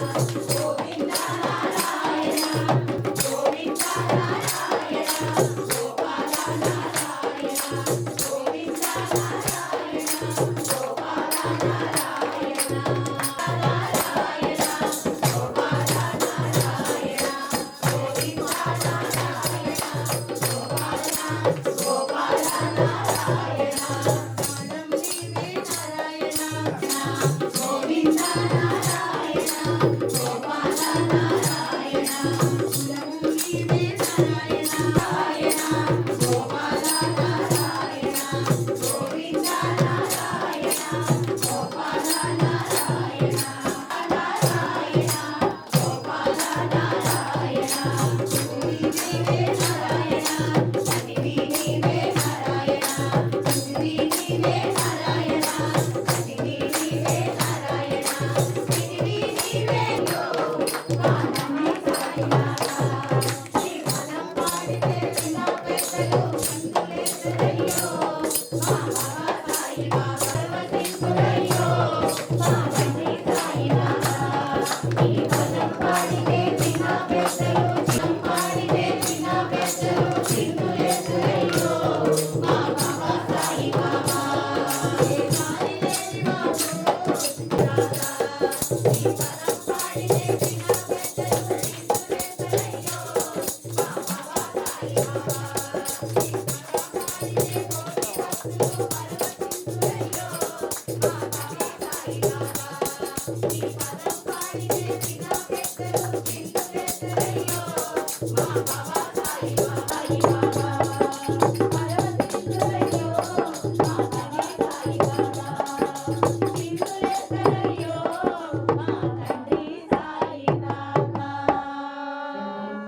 गोविंदा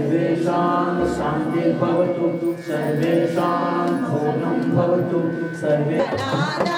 सर्वेषां शान्तिर्भवतु सर्वेषां भोगं भवतु सर्वे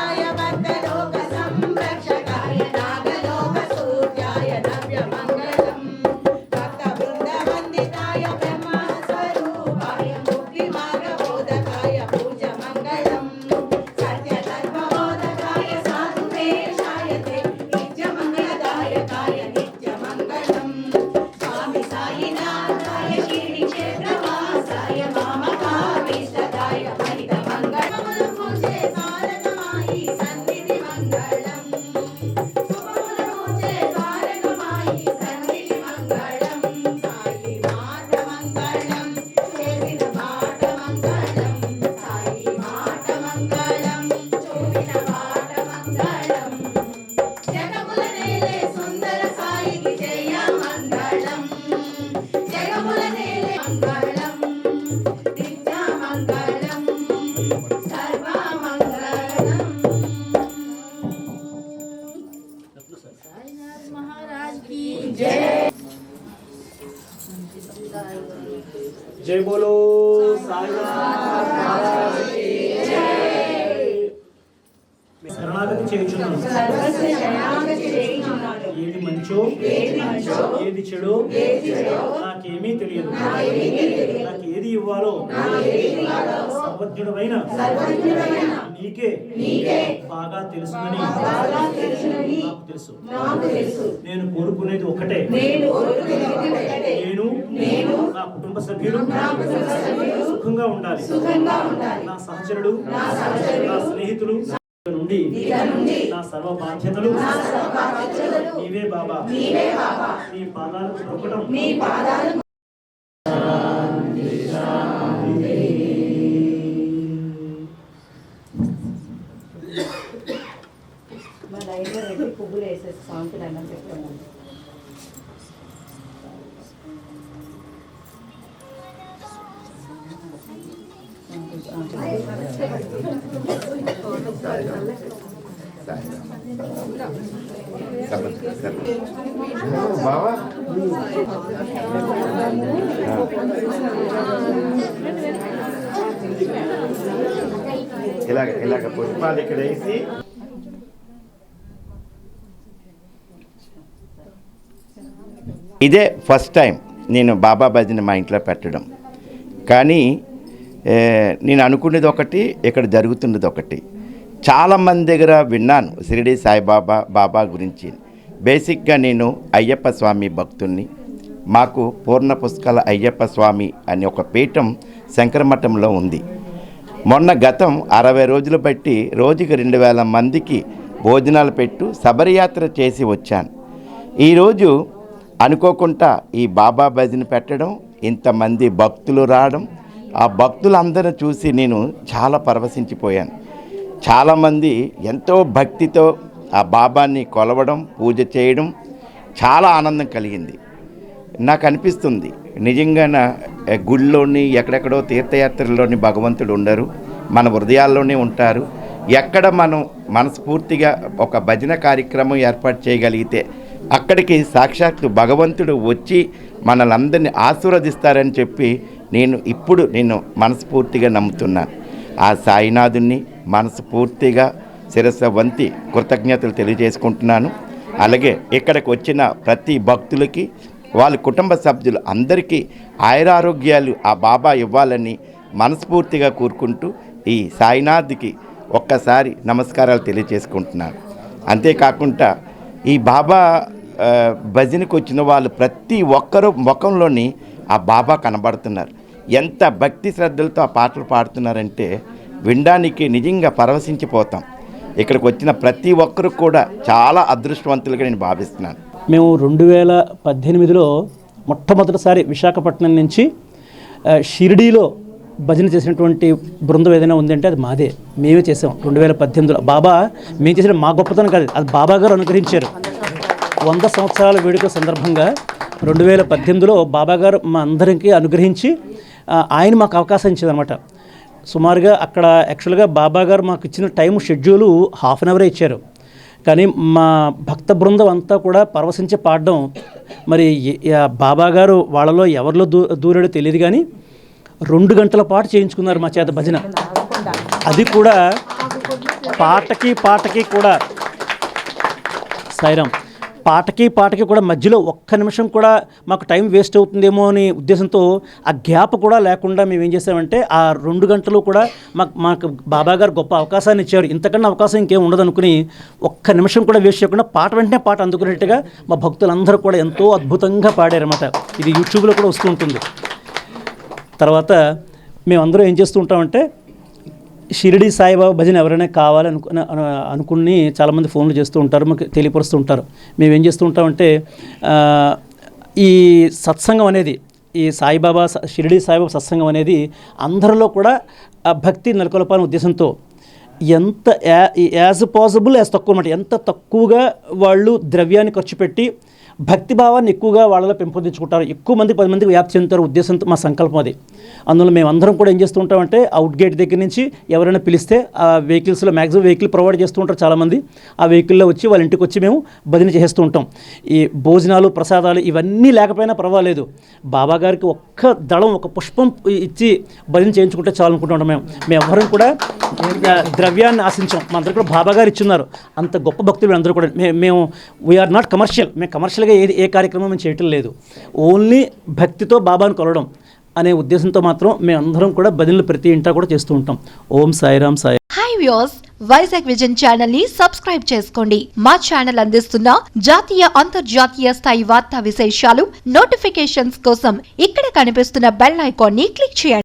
శరణాగతి చేయుచున్నాను. ఏది మంచో ఏది చెడో నాకేమీ తెలియదు. నాకు ఏది ఇవ్వాలో సర్వజ్ఞుడమైన నీకే బాగా తెలుసునని నాకు తెలుసు. తెలుసు నేను కోరుకునేది ఒకటే నేను నేను నా కుటుంబ సభ్యులు సుఖంగా ఉండాలి. నా సహచరుడు నా నా స్నేహితులు నుండి నా సర్వ బాధ్యతలు నీవే బాబా. నీవే బాబా. నీ పాదాలకు మొక్కడం నీ పాదాలు మా లైన్లో రెడ్డి పువ్వులు వేసేసి సాంగ్కి దండం పెట్టామండి బావా ఇలాగ ఇలాగ పుష్పాలు ఇక్కడ వేసి ఇదే ఫస్ట్ టైం నేను బాబా భజన మా ఇంట్లో పెట్టడం. కానీ నేను అనుకునేది ఒకటి ఇక్కడ జరుగుతున్నది ఒకటి. చాలామంది దగ్గర విన్నాను షిరిడి సాయిబాబా బాబా గురించి. బేసిక్గా నేను అయ్యప్ప స్వామి భక్తుణ్ణి. మాకు పూర్ణ పుష్కల అయ్యప్ప స్వామి అనే ఒక పీఠం శంకరమఠంలో ఉంది. మొన్న గతం అరవై రోజులు బట్టి రోజుకి రెండు వేల మందికి భోజనాలు పెట్టు శబరియాత్ర చేసి వచ్చాను. ఈరోజు అనుకోకుండా ఈ బాబా భజన పెట్టడం ఇంతమంది భక్తులు రావడం ఆ భక్తులందరూ చూసి నేను చాలా పరవశించిపోయాను. చాలామంది ఎంతో భక్తితో ఆ బాబాని కొలవడం పూజ చేయడం చాలా ఆనందం కలిగింది. నాకు అనిపిస్తుంది నిజంగా ఏ, గుళ్ళోని ఎక్కడెక్కడో తీర్థయాత్రల్లోని భగవంతుడు ఉండరు మన హృదయాల్లోనే ఉంటారు. ఎక్కడ మనం మనస్ఫూర్తిగా ఒక భజన కార్యక్రమం ఏర్పాటు చేయగలిగితే అక్కడికి సాక్షాత్తు భగవంతుడు వచ్చి మనలందరినీ ఆశీర్వదిస్తారని చెప్పి నేను ఇప్పుడు నేను మనస్ఫూర్తిగా నమ్ముతున్నాను ఆ సాయినాథుని మనస్ఫూర్తిగా శిరస్సు వంతి కృతజ్ఞతలు తెలియజేసుకుంటున్నాను. అలాగే ఇక్కడికి వచ్చిన ప్రతి భక్తులకి వాళ్ళ కుటుంబ సభ్యులు అందరికీ ఆయురారోగ్యాలు ఆ బాబా ఇవ్వాలని మనస్ఫూర్తిగా కోరుకుంటూ ఈ సాయినాథ్కి ఒక్కసారి నమస్కారాలు తెలియజేసుకుంటున్నాను. అంతేకాకుండా ఈ బాబా భజనకు వచ్చిన వాళ్ళు ప్రతి ఒక్కరు ముఖంలోని ఆ బాబా కనబడుతున్నారు. ఎంత భక్తి శ్రద్ధలతో ఆ పాటలు పాడుతున్నారంటే వినడానికి నిజంగా పరవశించిపోతాం. ఇక్కడికి వచ్చిన ప్రతి ఒక్కరు కూడా చాలా అదృష్టవంతులుగా నేను భావిస్తున్నాను. మేము రెండు వేల పద్దెనిమిదిలో మొట్టమొదటిసారి విశాఖపట్నం నుంచి షిరిడీలో భజన చేసినటువంటి బృందం ఏదైనా ఉందంటే అది మాదే. మేమే చేసాం రెండు వేల పద్దెనిమిదిలో. బాబా మేము చేసిన మా గొప్పతనం కాదు అది బాబా గారు అనుగ్రహించారు. వంద సంవత్సరాల వేడుక సందర్భంగా రెండు వేల పద్దెనిమిదిలో బాబా గారు మా అందరికీ అనుగ్రహించి ఆయన మాకు అవకాశం ఇచ్చేదనమాట సుమారుగా అక్కడ యాక్చువల్గా బాబా గారు మాకు ఇచ్చిన టైం షెడ్యూలు హాఫ్ అన్ అవరే ఇచ్చారు. కానీ మా భక్త బృందం అంతా కూడా పరవశించి పాడడం మరి బాబా గారు వాళ్ళలో ఎవరిలో దూ దూరాడో తెలియదు కానీ రెండు గంటల పాటు చేయించుకున్నారు మా చేత భజన. అది కూడా పాటకి పాటకి కూడా. సాయిరామ్. పాటకి పాటకి కూడా మధ్యలో ఒక్క నిమిషం కూడా మాకు టైం వేస్ట్ అవుతుందేమో అనే ఉద్దేశంతో ఆ గ్యాప్ కూడా లేకుండా మేము ఏం చేసామంటే ఆ రెండు గంటలు కూడా మాకు మాకు బాబా గారు గొప్ప అవకాశాన్ని ఇచ్చారు. ఇంతకన్నా అవకాశం ఇంకేం ఉండదు అనుకుని ఒక్క నిమిషం కూడా వేస్ట్ చేయకుండా పాట వెంటనే పాట అందుకునేట్టుగా మా భక్తులందరూ కూడా ఎంతో అద్భుతంగా పాడారన్నమాట. ఇది యూట్యూబ్లో కూడా వస్తూ ఉంటుంది. తర్వాత మేమందరం ఏం చేస్తూ ఉంటామంటే షిరిడి సాయిబాబా భజన ఎవరైనా కావాలని అనుకుని చాలామంది ఫోన్లు చేస్తూ ఉంటారు మాకు తెలియపరుస్తూ ఉంటారు. మేము ఏం చేస్తూ ఉంటామంటే ఈ సత్సంగం అనేది ఈ సాయిబాబా స- షిరిడి సాయిబాబా సత్సంగం అనేది అందరిలో కూడా ఆ భక్తి నెలకొల్పాలనే ఉద్దేశంతో ఎంత యాజ్ పాసిబుల్ యాజ్ తక్కువ అనమాట ఎంత తక్కువగా వాళ్ళు ద్రవ్యాన్ని ఖర్చు పెట్టి భక్తి భావాన్ని ఎక్కువగా వాళ్ళలో పెంపొందించుకుంటారు. ఎక్కువ మంది పది మందికి వ్యాప్తి చెందుతారు ఉద్దేశంతో మా సంకల్పం అది. అందులో మేము అందరం కూడా ఏం చేస్తూ ఉంటామంటే అవుట్ గేట్ దగ్గర నుంచి ఎవరైనా పిలిస్తే ఆ వెహికల్స్లో మ్యాక్సిమం వెహికల్ ప్రొవైడ్ చేస్తూ ఉంటారు చాలామంది. ఆ వెహికల్లో వచ్చి వాళ్ళ ఇంటికి వచ్చి మేము బదిలీ చేస్తూ ఉంటాం. ఈ భోజనాలు ప్రసాదాలు ఇవన్నీ లేకపోయినా పర్వాలేదు. బాబా గారికి ఒక్క దళం ఒక పుష్పం ఇచ్చి బదిలీ చేయించుకుంటే చాలు అనుకుంటూ మేము. మేము కూడా ద్రవ్యాన్ని ఆశించాం. మా అందరూ కూడా బాబా గారు ఇచ్చున్నారు. అంత గొప్ప భక్తులు అందరూ కూడా. మే- మేము వీఆర్ నాట్ కమర్షియల్ మేము కమర్షియల్గా ఏది ఏ కార్యక్రమం మేము చేయటం లేదు. ఓన్లీ భక్తితో బాబాను కొలవడం. అనే ఉద్దేశంతో మాత్రం మేము అందరం కూడా భజనలు ప్రతి ఇంటా కూడా చేస్తూ ఉంటాం. Om Sairam Sai. Hi views Vizag Vision ఛానల్ని సబ్స్క్రైబ్ చేసుకోండి. మా ఛానల్ అందిస్తున్న జాతీయ అంతర్జాతీయ స్థాయి వార్తా విశేషాలు నోటిఫికేషన్స్ కోసం ఇక్కడ కనిపిస్తున్న బెల్ ఐకాన్ని క్లిక్ చేయండి.